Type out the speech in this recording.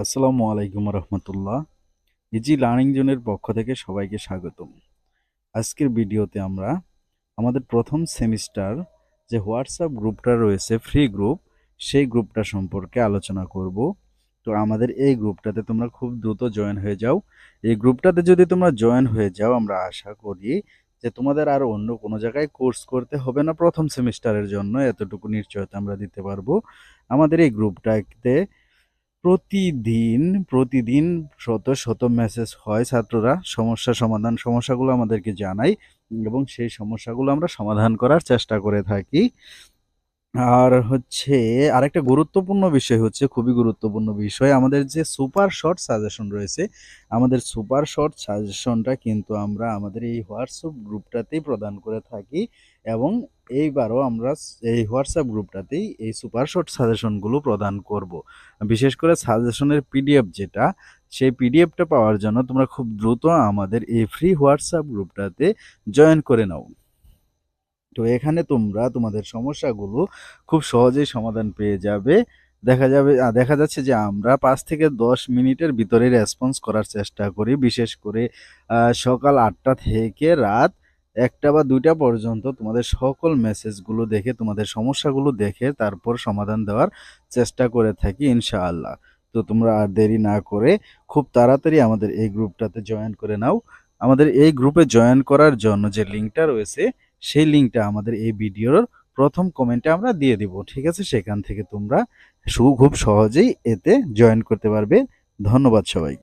আসসালামু আলাইকুম রহমতুল্লাহ। Easy learning জোনের পক্ষ থেকে সবাইকে স্বাগতম। আজকের ভিডিওতে আমরা আমাদের প্রথম সেমিস্টার যে হোয়াটসঅ্যাপ গ্রুপটা রয়েছে, ফ্রি গ্রুপ, সেই গ্রুপটা সম্পর্কে আলোচনা করব। তো আমাদের এই গ্রুপটাতে তোমরা খুব দ্রুত জয়েন হয়ে যাও। এই গ্রুপটাতে যদি তোমরা জয়েন হয়ে যাও, আমরা আশা করি যে তোমাদের আর অন্য কোনো জায়গায় কোর্স করতে হবে না প্রথম সেমিস্টারের জন্য। এতটুকু নিশ্চয়তা আমরা দিতে পারব। আমাদের এই গ্রুপটাতে প্রতিদিন প্রতিদিন শত শত মেসেজ হয় ছাত্ররা। সমস্যা সমাধান, সমস্যাগুলো আমাদেরকে জানায় এবং সেই সমস্যাগুলো আমরা সমাধান করার চেষ্টা করে থাকি। আর হচ্ছে আরেকটা গুরুত্বপূর্ণ বিষয় হচ্ছে, খুবই গুরুত্বপূর্ণ বিষয়, আমাদের যে সুপার শর্ট সাজেশন রয়েছে, আমাদের সুপার শর্ট সাজেশনটা কিন্তু আমরা আমাদের এই হোয়াটসঅ্যাপ গ্রুপটাতেই প্রদান করে থাকি এবং এইবারও আমরা এই হোয়াটসঅ্যাপ গ্রুপটাতেই এই সুপার শর্ট সাজেশনগুলো প্রদান করব। বিশেষ করে সাজেশনের পিডিএফ যেটা, সেই পিডিএফটা পাওয়ার জন্য তোমরা খুব দ্রুত আমাদের এই ফ্রি হোয়াটসঅ্যাপ গ্রুপটাতে জয়েন করে নাও। তো এখানে তোমরা তোমাদের সমস্যাগুলো খুব সহজেই সমাধান পেয়ে যাবে। দেখা যাবে দেখা যাচ্ছে যে আমরা পাঁচ থেকে দশ মিনিটের ভিতরে রেসপন্স করার চেষ্টা করি। বিশেষ করে সকাল আটটা থেকে রাত একটা বা দুইটা পর্যন্ত তোমাদের সকল মেসেজগুলো দেখে, তোমাদের সমস্যাগুলো দেখে তারপর সমাধান দেওয়ার চেষ্টা করে থাকি ইনশাআল্লাহ। তো তোমরা আর দেরি না করে খুব তাড়াতাড়ি আমাদের এই গ্রুপটাতে জয়েন করে নাও। আমাদের এই গ্রুপে জয়েন করার জন্য যে লিঙ্কটা রয়েছে, সেই লিঙ্কটা আমাদের এই ভিডিওর প্রথম কমেন্টে আমরা দিয়ে দিব। ঠিক আছে? সেখান থেকে তোমরা খুব সহজেই এতে জয়েন করতে পারবে। ধন্যবাদ সবাই